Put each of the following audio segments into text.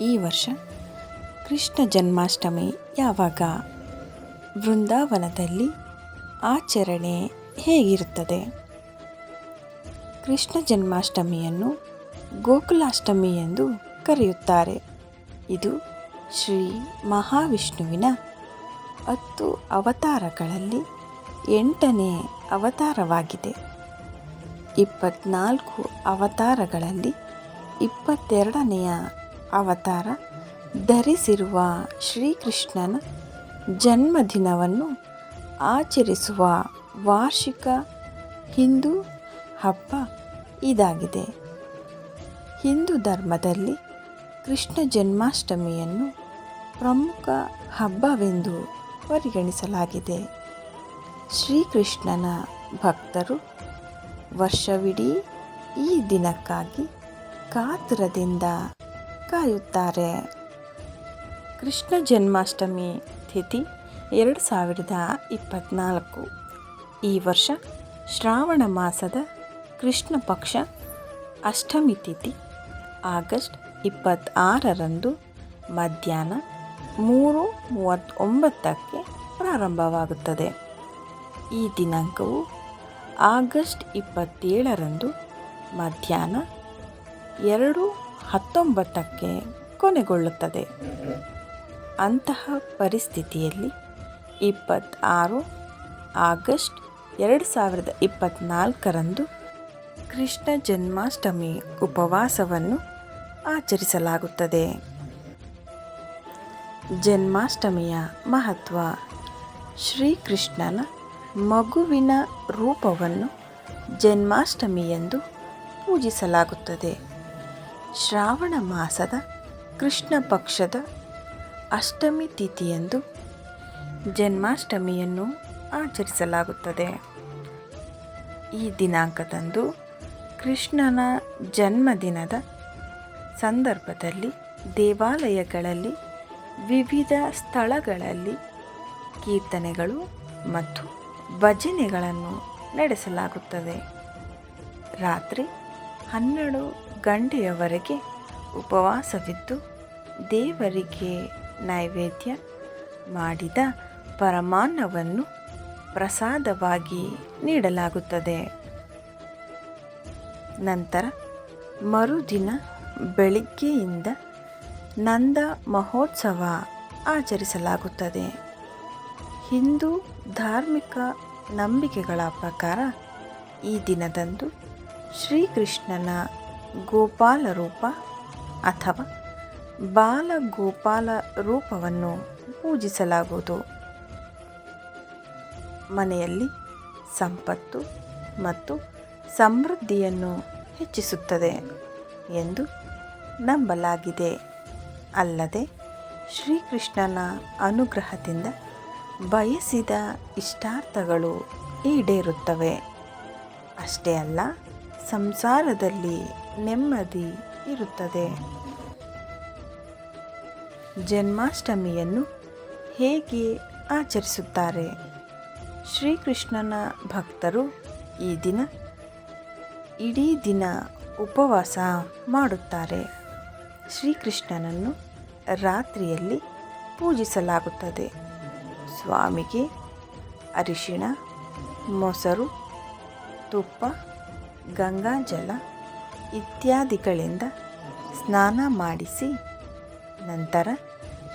ಈ ವರ್ಷ ಕೃಷ್ಣ ಜನ್ಮಾಷ್ಟಮಿ ಯಾವಾಗ? ವೃಂದಾವನದಲ್ಲಿ ಆಚರಣೆ ಹೇಗಿರುತ್ತದೆ? ಕೃಷ್ಣ ಜನ್ಮಾಷ್ಟಮಿಯನ್ನು ಗೋಕುಲಾಷ್ಟಮಿ ಎಂದು ಕರೆಯುತ್ತಾರೆ. ಇದು ಶ್ರೀ ಮಹಾವಿಷ್ಣುವಿನ ಹತ್ತು ಅವತಾರಗಳಲ್ಲಿ ಎಂಟನೇ ಅವತಾರವಾಗಿದೆ. ಇಪ್ಪತ್ನಾಲ್ಕು ಅವತಾರಗಳಲ್ಲಿ ಇಪ್ಪತ್ತೆರಡನೆಯ ಅವತಾರ ಧರಿಸಿರುವ ಶ್ರೀಕೃಷ್ಣನ ಜನ್ಮದಿನವನ್ನು ಆಚರಿಸುವ ವಾರ್ಷಿಕ ಹಿಂದೂ ಹಬ್ಬ ಇದಾಗಿದೆ. ಹಿಂದೂ ಧರ್ಮದಲ್ಲಿ ಕೃಷ್ಣ ಜನ್ಮಾಷ್ಟಮಿಯನ್ನು ಪ್ರಮುಖ ಹಬ್ಬವೆಂದು ಪರಿಗಣಿಸಲಾಗಿದೆ. ಶ್ರೀಕೃಷ್ಣನ ಭಕ್ತರು ವರ್ಷವಿಡೀ ಈ ದಿನಕ್ಕಾಗಿ ಕಾತುರದಿಂದ ಕಾಯುತ್ತಾರೆ ಕೃಷ್ಣ ಜನ್ಮಾಷ್ಟಮಿ ತಿಥಿ ಎರಡು ಸಾವಿರದ ಇಪ್ಪತ್ತ್ನಾಲ್ಕು ಈ ವರ್ಷ ಶ್ರಾವಣ ಮಾಸದ ಕೃಷ್ಣ ಪಕ್ಷ ಅಷ್ಟಮಿ ತಿಥಿ ಆಗಸ್ಟ್ ಇಪ್ಪತ್ತಾರರಂದು ಮಧ್ಯಾಹ್ನ ಮೂರು ಮೂವತ್ತೊಂಬತ್ತಕ್ಕೆ ಪ್ರಾರಂಭವಾಗುತ್ತದೆ. ಈ ದಿನಾಂಕವು ಆಗಸ್ಟ್ ಇಪ್ಪತ್ತೇಳರಂದು ಮಧ್ಯಾಹ್ನ ಎರಡು ಹತ್ತೊಂಬತ್ತಕ್ಕೆ ಕೊನೆಗೊಳ್ಳುತ್ತದೆ. ಅಂತಹ ಪರಿಸ್ಥಿತಿಯಲ್ಲಿ ಇಪ್ಪತ್ತಾರು ಆಗಸ್ಟ್ ಎರಡು ಸಾವಿರದ ಇಪ್ಪತ್ತ್ನಾಲ್ಕರಂದು ಕೃಷ್ಣ ಜನ್ಮಾಷ್ಟಮಿ ಉಪವಾಸವನ್ನು ಆಚರಿಸಲಾಗುತ್ತದೆ. ಜನ್ಮಾಷ್ಟಮಿಯ ಮಹತ್ವ ಶ್ರೀಕೃಷ್ಣನ ಮಗುವಿನ ರೂಪವನ್ನು ಜನ್ಮಾಷ್ಟಮಿ ಎಂದು ಪೂಜಿಸಲಾಗುತ್ತದೆ. ಶ್ರಾವಣ ಮಾಸದ ಕೃಷ್ಣ ಪಕ್ಷದ ಅಷ್ಟಮಿ ತಿಥಿಯಂದು ಜನ್ಮಾಷ್ಟಮಿಯನ್ನು ಆಚರಿಸಲಾಗುತ್ತದೆ. ಈ ದಿನಾಂಕದಂದು ಕೃಷ್ಣನ ಜನ್ಮದಿನದ ಸಂದರ್ಭದಲ್ಲಿ ದೇವಾಲಯಗಳಲ್ಲಿ ವಿವಿಧ ಸ್ಥಳಗಳಲ್ಲಿ ಕೀರ್ತನೆಗಳು ಮತ್ತು ಭಜನೆಗಳನ್ನು ನಡೆಸಲಾಗುತ್ತದೆ. ರಾತ್ರಿ ಹನ್ನೆರಡು ಗಂಟೆಯವರೆಗೆ ಉಪವಾಸವಿದ್ದು ದೇವರಿಗೆ ನೈವೇದ್ಯ ಮಾಡಿದ ಪರಮಾನ್ನವನ್ನು ಪ್ರಸಾದವಾಗಿ ನೀಡಲಾಗುತ್ತದೆ. ನಂತರ ಮರುದಿನ ಬೆಳಿಗ್ಗೆಯಿಂದ ನಂದ ಮಹೋತ್ಸವ ಆಚರಿಸಲಾಗುತ್ತದೆ. ಹಿಂದೂ ಧಾರ್ಮಿಕ ನಂಬಿಕೆಗಳ ಪ್ರಕಾರ ಈ ದಿನದಂದು ಶ್ರೀಕೃಷ್ಣನ ಗೋಪಾಲ ರೂಪ ಅಥವಾ ಬಾಲಗೋಪಾಲ ರೂಪವನ್ನು ಪೂಜಿಸಲಾಗುವುದು. ಮನೆಯಲ್ಲಿ ಸಂಪತ್ತು ಮತ್ತು ಸಮೃದ್ಧಿಯನ್ನು ಹೆಚ್ಚಿಸುತ್ತದೆ ಎಂದು ನಂಬಲಾಗಿದೆ. ಅಲ್ಲದೆ ಶ್ರೀಕೃಷ್ಣನ ಅನುಗ್ರಹದಿಂದ ಬಯಸಿದ ಇಷ್ಟಾರ್ಥಗಳು ಈಡೇರುತ್ತವೆ. ಅಷ್ಟೇ ಅಲ್ಲ, ಸಂಸಾರದಲ್ಲಿ ನೆಮ್ಮದಿ ಇರುತ್ತದೆ. ಜನ್ಮಾಷ್ಟಮಿಯನ್ನು ಹೇಗೆ ಆಚರಿಸುತ್ತಾರೆ? ಶ್ರೀಕೃಷ್ಣನ ಭಕ್ತರು ಈ ದಿನ ಇಡೀ ದಿನ ಉಪವಾಸ ಮಾಡುತ್ತಾರೆ. ಶ್ರೀಕೃಷ್ಣನನ್ನು ರಾತ್ರಿಯಲ್ಲಿ ಪೂಜಿಸಲಾಗುತ್ತದೆ. ಸ್ವಾಮಿಗೆ ಅರಿಶಿಣ, ಮೊಸರು, ತುಪ್ಪ, ಗಂಗಾಜಲ ಇತ್ಯಾದಿಗಳಿಂದ ಸ್ನಾನ ಮಾಡಿಸಿ ನಂತರ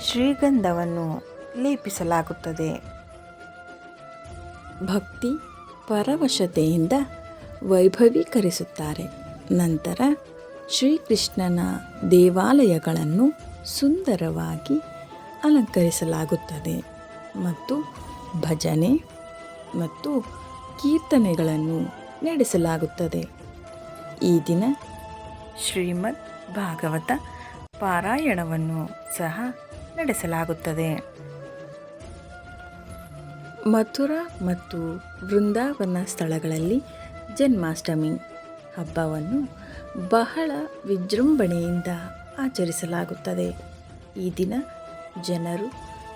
ಶ್ರೀಗಂಧವನ್ನು ಲೇಪಿಸಲಾಗುತ್ತದೆ. ಭಕ್ತಿ ಪರವಶತೆಯಿಂದ ವೈಭವೀಕರಿಸುತ್ತಾರೆ. ನಂತರ ಶ್ರೀಕೃಷ್ಣನ ದೇವಾಲಯಗಳನ್ನು ಸುಂದರವಾಗಿ ಅಲಂಕರಿಸಲಾಗುತ್ತದೆ ಮತ್ತು ಭಜನೆ ಮತ್ತು ಕೀರ್ತನೆಗಳನ್ನು ನಡೆಸಲಾಗುತ್ತದೆ. ಈ ದಿನ ಶ್ರೀಮದ್ ಭಾಗವತ ಪಾರಾಯಣವನ್ನು ಸಹ ನಡೆಸಲಾಗುತ್ತದೆ. ಮಥುರಾ ಮತ್ತು ವೃಂದಾವನ ಸ್ಥಳಗಳಲ್ಲಿ ಜನ್ಮಾಷ್ಟಮಿ ಹಬ್ಬವನ್ನು ಬಹಳ ವಿಜೃಂಭಣೆಯಿಂದ ಆಚರಿಸಲಾಗುತ್ತದೆ. ಈ ದಿನ ಜನರು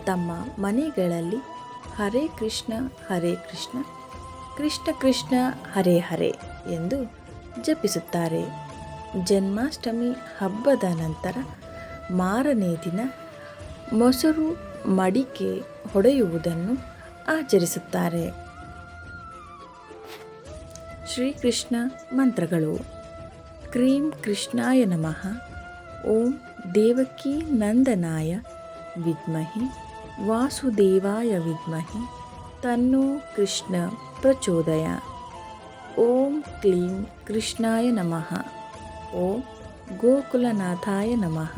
ತಮ್ಮ ಮನೆಗಳಲ್ಲಿ ಹರೇ ಕೃಷ್ಣ ಹರೇ ಕೃಷ್ಣ ಕೃಷ್ಣ ಕೃಷ್ಣ ಹರೇ ಹರೇ ಎಂದು ಜಪಿಸುತ್ತಾರೆ. ಜನ್ಮಾಷ್ಟಮಿ ಹಬ್ಬದ ನಂತರ ಮಾರನೇ ದಿನ ಮೊಸರು ಮಡಿಕೆ ಹೊಡೆಯುವುದನ್ನು ಆಚರಿಸುತ್ತಾರೆ. ಶ್ರೀಕೃಷ್ಣ ಮಂತ್ರಗಳು. ಕ್ರೀಂ ಕೃಷ್ಣಾಯ ನಮಃ. ಓಂ ದೇವಕಿ ನಂದನಾಯ ವಿದ್ಮಹಿ. ವಾಸುದೇವಾಯ ವಿದ್ಮಹಿ. ತನ್ನೋ ಕೃಷ್ಣ ಪ್ರಚೋದಯ. ಓಂ ಕ್ಲೀಂ ಕೃಷ್ಣಾಯ ನಮಃ. ಓಂ ಗೋಕುಲನಾಥಾಯ ನಮಃ.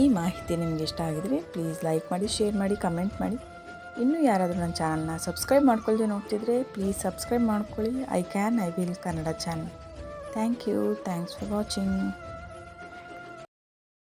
ಈ ಮಾಹಿತಿ ನಿಮಗೆ ಇಷ್ಟ ಆಗಿದರೆ ಪ್ಲೀಸ್ ಲೈಕ್ ಮಾಡಿ ಶೇರ್ ಮಾಡಿ ಕಮೆಂಟ್ ಮಾಡಿ. ಇನ್ನೂ ಯಾರಾದರೂ ನನ್ನ ಚಾನಲ್ನ ಸಬ್ಸ್ಕ್ರೈಬ್ ಮಾಡ್ಕೊಳ್ದೆ ನೋಡ್ತಿದ್ರೆ ಪ್ಲೀಸ್ ಸಬ್ಸ್ಕ್ರೈಬ್ ಮಾಡ್ಕೊಳ್ಳಿ. I can I will Kannada channel thank you thanks for watching